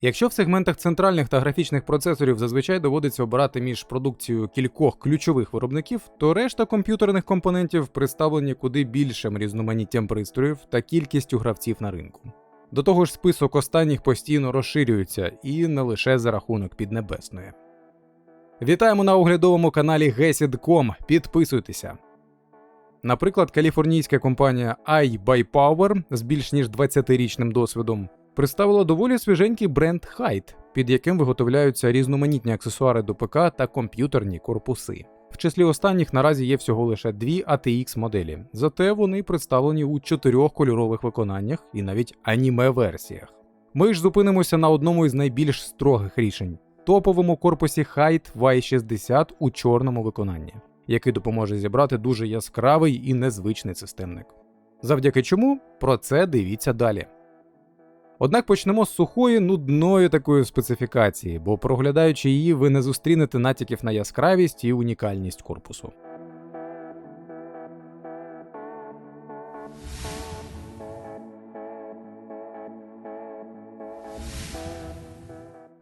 Якщо в сегментах центральних та графічних процесорів зазвичай доводиться обирати між продукцією кількох ключових виробників, то решта комп'ютерних компонентів представлені куди більшим різноманіттям пристроїв та кількістю гравців на ринку. До того ж, список останніх постійно розширюється і не лише за рахунок Піднебесної. Вітаємо на оглядовому каналі Gesid.com. Підписуйтеся. Наприклад, каліфорнійська компанія iBuyPower з більш ніж 20-річним досвідом представила доволі свіженький бренд Hyde, під яким виготовляються різноманітні аксесуари до ПК та комп'ютерні корпуси. В числі останніх наразі є всього лише дві ATX моделі, зате вони представлені у чотирьох кольорових виконаннях і навіть аніме-версіях. Ми ж зупинимося на одному із найбільш строгих рішень топовому корпусі Hyde Y60 у чорному виконанні, який допоможе зібрати дуже яскравий і незвичний системник. Завдяки чому про це дивіться далі. Однак почнемо з сухої, нудної такої специфікації, бо проглядаючи її, ви не зустрінете натяків на яскравість і унікальність корпусу.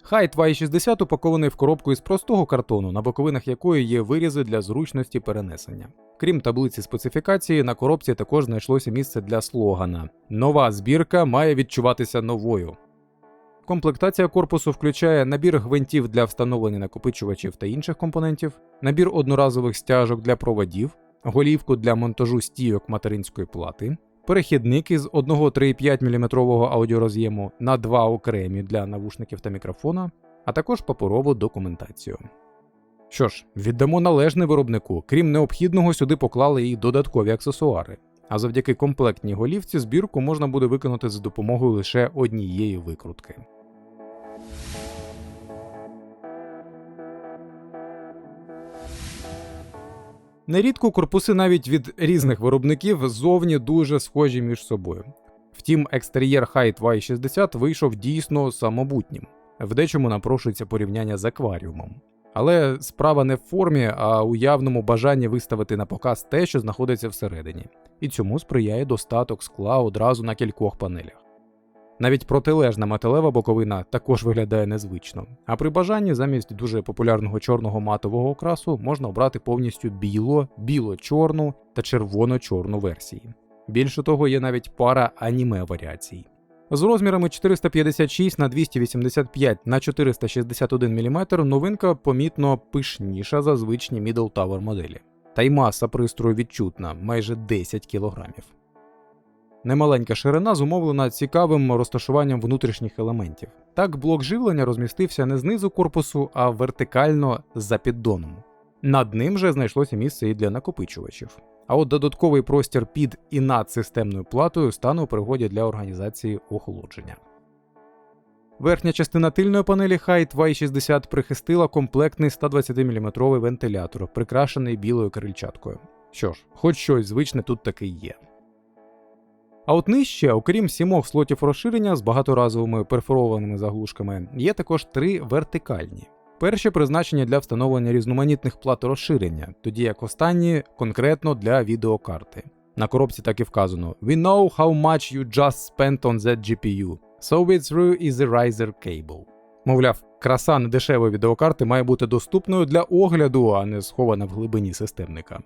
Хайт Y60 упакований в коробку із простого картону, на боковинах якої є вирізи для зручності перенесення. Крім таблиці специфікації, на коробці також знайшлося місце для слогана: Нова збірка має відчуватися новою. Комплектація корпусу включає набір гвинтів для встановлення накопичувачів та інших компонентів, набір одноразових стяжок для проводів, голівку для монтажу стійок материнської плати, перехідник із 1,3,5 мм аудіороз'єму на два окремі для навушників та мікрофона, а також паперову документацію. Що ж, віддамо належне виробнику, крім необхідного, сюди поклали і додаткові аксесуари. А завдяки комплектній голівці збірку можна буде виконати за допомогою лише однієї викрутки. Нерідко корпуси навіть від різних виробників ззовні дуже схожі між собою. Втім, екстер'єр Height Y60 вийшов дійсно самобутнім, в дечому напрошується порівняння з акваріумом. Але справа не в формі, а у явному бажанні виставити на показ те, що знаходиться всередині, і цьому сприяє достаток скла одразу на кількох панелях. Навіть протилежна металева боковина також виглядає незвично, а при бажанні замість дуже популярного чорного матового окрасу можна обрати повністю біло, біло-чорну та червоно-чорну версії. Більше того, є навіть пара аніме варіацій. З розмірами 456 на 285 на 461 мм новинка помітно пишніша за звичні Middle Tower моделі. Та й маса пристрою відчутна майже 10 кг. Немаленька ширина зумовлена цікавим розташуванням внутрішніх елементів. Так, блок живлення розмістився не знизу корпусу, а вертикально за піддоном. Над ним же знайшлося місце і для накопичувачів. А от додатковий простір під і над системною платою стане у пригоді для організації охолодження. Верхня частина тильної панелі Height Y60 прихистила комплектний 120-мм вентилятор, прикрашений білою крильчаткою. Що ж, хоч щось звичне тут таки є. А от нижче, окрім сімох слотів розширення з багаторазовими перфорованими заглушками, є також три вертикальні. Перші призначені для встановлення різноманітних плат розширення, тоді як останні конкретно для відеокарти. На коробці так і вказано: We know how much you just spent on that GPU, so it's through is the riser cable. Мовляв, краса недешевої відеокарти має бути доступною для огляду, а не схована в глибині системника.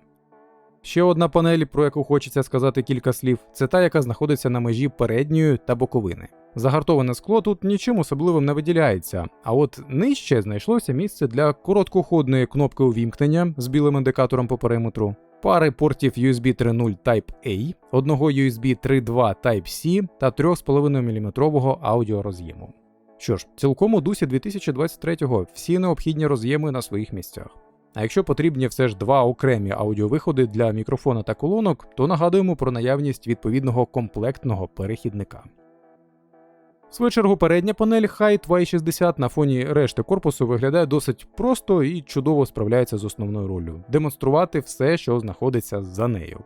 Ще одна панель, про яку хочеться сказати кілька слів, це та, яка знаходиться на межі передньої та боковини. Загартоване скло тут нічим особливим не виділяється, а от нижче знайшлося місце для короткоходної кнопки увімкнення з білим індикатором по периметру, пари портів USB 3.0 Type-A, одного USB 3.2 Type-C та 3,5 мм аудіороз'єму. Що ж, цілком у дусі 2023-го всі необхідні роз'єми на своїх місцях. А якщо потрібні все ж два окремі аудіовиходи для мікрофона та колонок, то нагадуємо про наявність відповідного комплектного перехідника. В свою чергу передня панель Height Y60 на фоні решти корпусу виглядає досить просто і чудово справляється з основною роллю демонструвати все, що знаходиться за нею.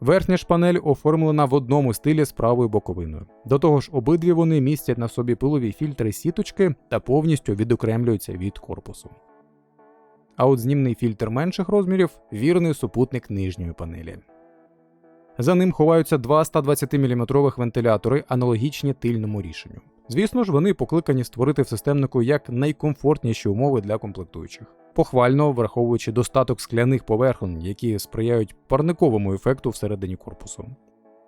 Верхня ж панель оформлена в одному стилі з правою боковиною. До того ж, обидві вони містять на собі пилові фільтри сіточки та повністю відокремлюються від корпусу. А от знімний фільтр менших розмірів вірний супутник нижньої панелі. За ним ховаються два 120 мм вентилятори, аналогічні тильному рішенню. Звісно ж, вони покликані створити в системнику як найкомфортніші умови для комплектуючих, похвально враховуючи достаток скляних поверхонь, які сприяють парниковому ефекту всередині корпусу.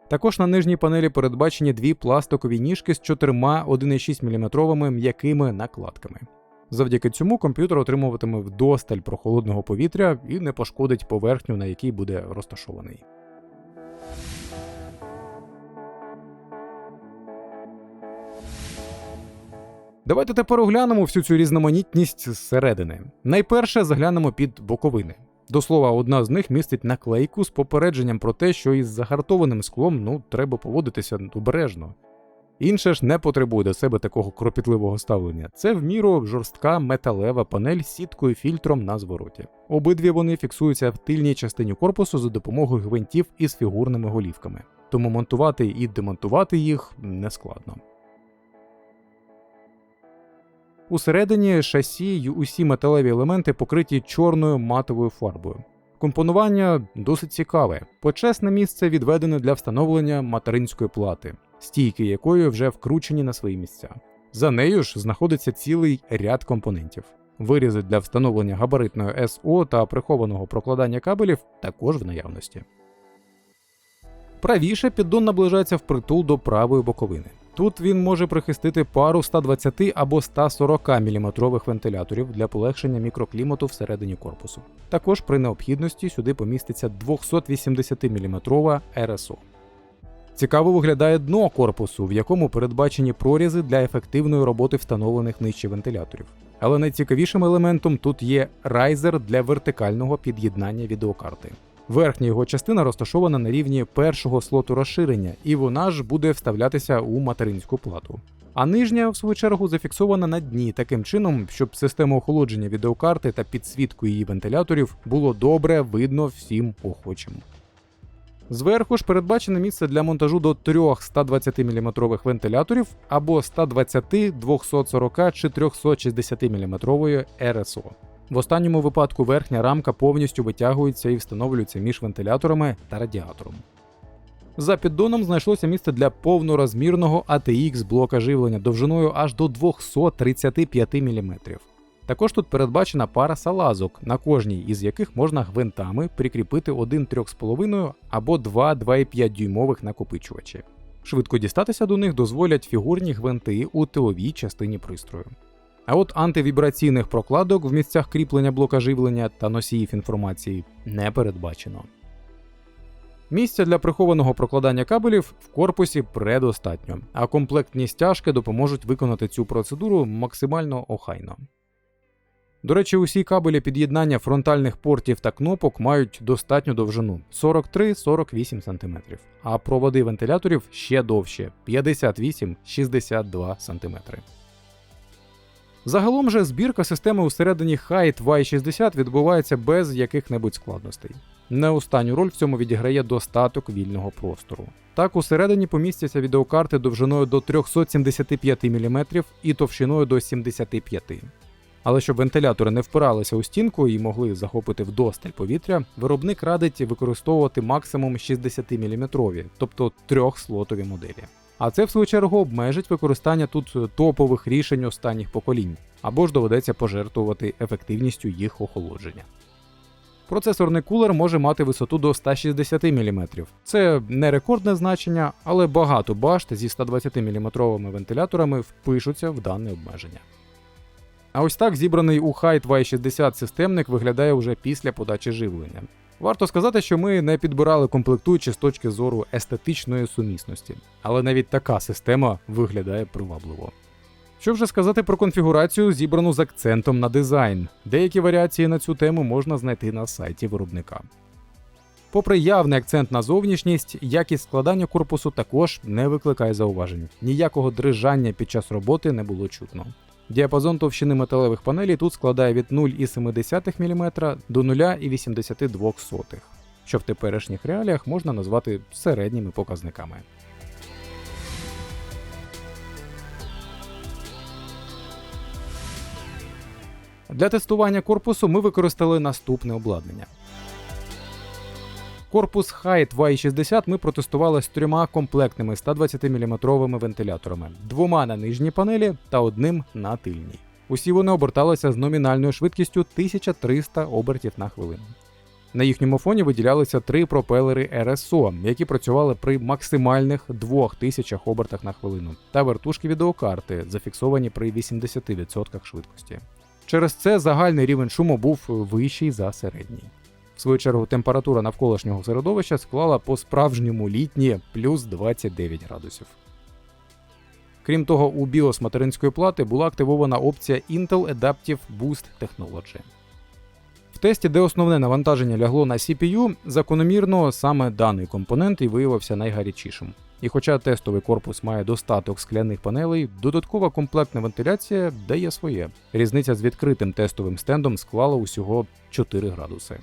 Також на нижній панелі передбачені дві пластикові ніжки з чотирма 1,6 мм м'якими накладками. Завдяки цьому комп'ютер отримуватиме вдосталь прохолодного повітря і не пошкодить поверхню, на якій буде розташований. Давайте тепер оглянемо всю цю різноманітність зсередини. Найперше заглянемо під боковини. До слова, одна з них містить наклейку з попередженням про те, що із загартованим склом ну треба поводитися обережно. Інше ж не потребує до себе такого кропітливого ставлення. Це в міру жорстка металева панель з сіткою фільтром на звороті. Обидві вони фіксуються в тильній частині корпусу за допомогою гвинтів із фігурними голівками. Тому монтувати і демонтувати їх нескладно. Усередині шасі й усі металеві елементи покриті чорною матовою фарбою. Компонування досить цікаве. Почесне місце відведене для встановлення материнської плати, стійки якої вже вкручені на свої місця. За нею ж знаходиться цілий ряд компонентів. Вирізи для встановлення габаритної СО та прихованого прокладання кабелів також в наявності. Правіше піддон наближається впритул до правої боковини. Тут він може прихистити пару 120 або 140 мм вентиляторів для полегшення мікроклімату всередині корпусу. Також при необхідності сюди поміститься 280 мм РСО. Цікаво виглядає дно корпусу, в якому передбачені прорізи для ефективної роботи встановлених нижче вентиляторів. Але найцікавішим елементом тут є райзер для вертикального під'єднання відеокарти. Верхня його частина розташована на рівні першого слоту розширення, і вона ж буде вставлятися у материнську плату. А нижня, в свою чергу, зафіксована на дні таким чином, щоб систему охолодження відеокарти та підсвітку її вентиляторів було добре видно всім охочим. Зверху ж передбачене місце для монтажу до трьох 120 мм вентиляторів або 120, 240 чи 360 мм РСО. В останньому випадку верхня рамка повністю витягується і встановлюється між вентиляторами та радіатором. За піддоном знайшлося місце для повнорозмірного ATX блока живлення довжиною аж до 235 мм. Також тут передбачена пара салазок, на кожній із яких можна гвинтами прикріпити один 3,5 або два 2,5 дюймових накопичувачі. Швидко дістатися до них дозволять фігурні гвинти у тиловій частині пристрою. А от антивібраційних прокладок в місцях кріплення блока живлення та носіїв інформації не передбачено. Місця для прихованого прокладання кабелів в корпусі предостатньо, а комплектні стяжки допоможуть виконати цю процедуру максимально охайно. До речі, усі кабелі під'єднання фронтальних портів та кнопок мають достатню довжину 43-48 см, а проводи вентиляторів ще довше 58-62 см. Загалом же збірка системи усередині Height Y60 відбувається без яких-небудь складностей. Не останню роль в цьому відіграє достаток вільного простору. Так, усередині помістяться відеокарти довжиною до 375 мм і товщиною до 75 але щоб вентилятори не впиралися у стінку і могли захопити вдосталь повітря, виробник радить використовувати максимум 60 мм, тобто трьохслотові моделі. А це в свою чергу обмежить використання тут топових рішень останніх поколінь, або ж доведеться пожертвувати ефективністю їх охолодження. Процесорний кулер може мати висоту до 160 мм. Це не рекордне значення, але багато башт зі 120 мм вентиляторами впишуться в дане обмеження. А ось так зібраний у Height Y60 системник виглядає вже після подачі живлення. Варто сказати, що ми не підбирали комплектуючі з точки зору естетичної сумісності, але навіть така система виглядає привабливо. Що вже сказати про конфігурацію, зібрану з акцентом на дизайн. Деякі варіації на цю тему можна знайти на сайті виробника. Попри явний акцент на зовнішність, якість складання корпусу також не викликає зауважень. Ніякого дрижання під час роботи не було чутно. Діапазон товщини металевих панелей тут складає від 0,7 мм до 0,82, що в теперішніх реаліях можна назвати середніми показниками. Для тестування корпусу ми використали наступне обладнання. Корпус Height Y60 ми протестували з трьома комплектними 120-мм вентиляторами, двома на нижній панелі та одним на тильній. Усі вони оберталися з номінальною швидкістю 1300 обертів на хвилину. На їхньому фоні виділялися три пропелери RSO, які працювали при максимальних 2000 обертах на хвилину, та вертушки відеокарти, зафіксовані при 80% швидкості. Через це загальний рівень шуму був вищий за середній. В свою чергу, температура навколишнього середовища склала по справжньому літні плюс 29 градусів. Крім того, у BIOS материнської плати була активована опція Intel Adaptive Boost Technology. В тесті, де основне навантаження лягло на CPU, закономірно саме даний компонент і виявився найгарячішим. І хоча тестовий корпус має достаток скляних панелей, додаткова комплектна вентиляція дає своє. Різниця з відкритим тестовим стендом склала усього 4 градуси.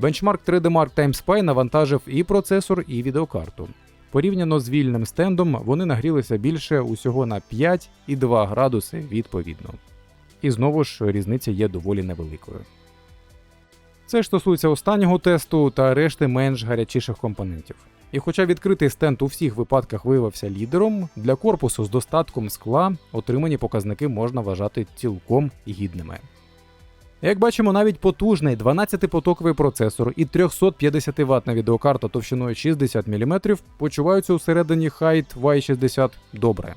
Бенчмарк 3D Mark Time Spy навантажив і процесор, і відеокарту. Порівняно з вільним стендом, вони нагрілися більше усього на 5 і 2 градуси відповідно. І знову ж різниця є доволі невеликою. Це ж стосується останнього тесту та решти менш гарячіших компонентів. І хоча відкритий стенд у всіх випадках виявився лідером, для корпусу з достатком скла отримані показники можна вважати цілком гідними. Як бачимо, навіть потужний 12-потоковий процесор і 350 ватна відеокарта товщиною 60 мм почуваються усередині Height Y60 добре.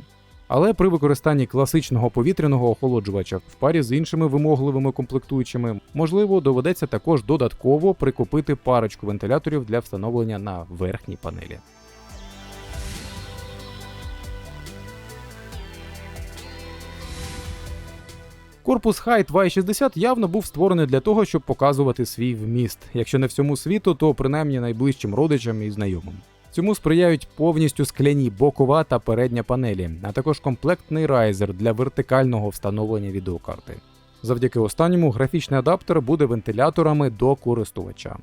Але при використанні класичного повітряного охолоджувача в парі з іншими вимогливими комплектуючими, можливо, доведеться також додатково прикупити парочку вентиляторів для встановлення на верхній панелі. Корпус Height Y60 явно був створений для того, щоб показувати свій вміст, якщо не всьому світу, то принаймні найближчим родичам і знайомим. Цьому сприяють повністю скляні бокова та передня панелі, а також комплектний райзер для вертикального встановлення відеокарти. Завдяки останньому графічний адаптер буде вентиляторами до користувача.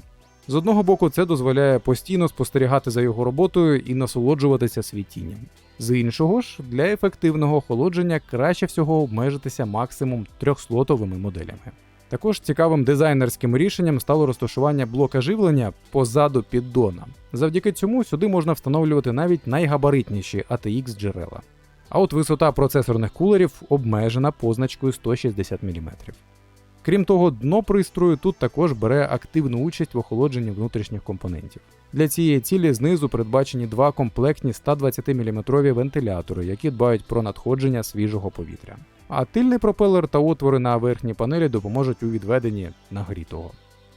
З одного боку, це дозволяє постійно спостерігати за його роботою і насолоджуватися світінням. З іншого ж, для ефективного охолодження краще всього обмежитися максимум трьохслотовими моделями. Також цікавим дизайнерським рішенням стало розташування блока живлення позаду піддона. Завдяки цьому сюди можна встановлювати навіть найгабаритніші ATX джерела. А от висота процесорних кулерів обмежена позначкою 160 мм. Крім того, дно пристрою тут також бере активну участь в охолодженні внутрішніх компонентів. Для цієї цілі знизу передбачені два комплектні 120-мм вентилятори, які дбають про надходження свіжого повітря. А тильний пропелер та отвори на верхній панелі допоможуть у відведенні нагрітого.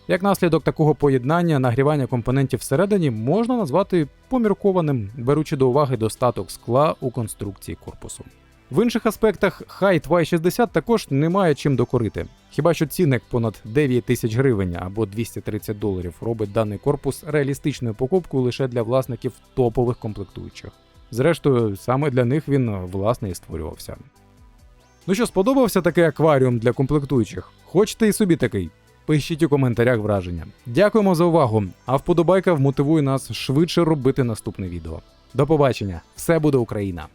Як наслідок такого поєднання, нагрівання компонентів всередині можна назвати поміркованим, беручи до уваги достаток скла у конструкції корпусу. В інших аспектах Height Y60 також немає чим докорити. Хіба що цінник понад 9 тисяч гривень або 230 доларів робить даний корпус реалістичною покупкою лише для власників топових комплектуючих. Зрештою, саме для них він власне і створювався. Ну що, сподобався такий акваріум для комплектуючих? Хочете і собі такий? Пишіть у коментарях враження. Дякуємо за увагу! А вподобайка вмотивує нас швидше робити наступне відео. До побачення! Все буде Україна!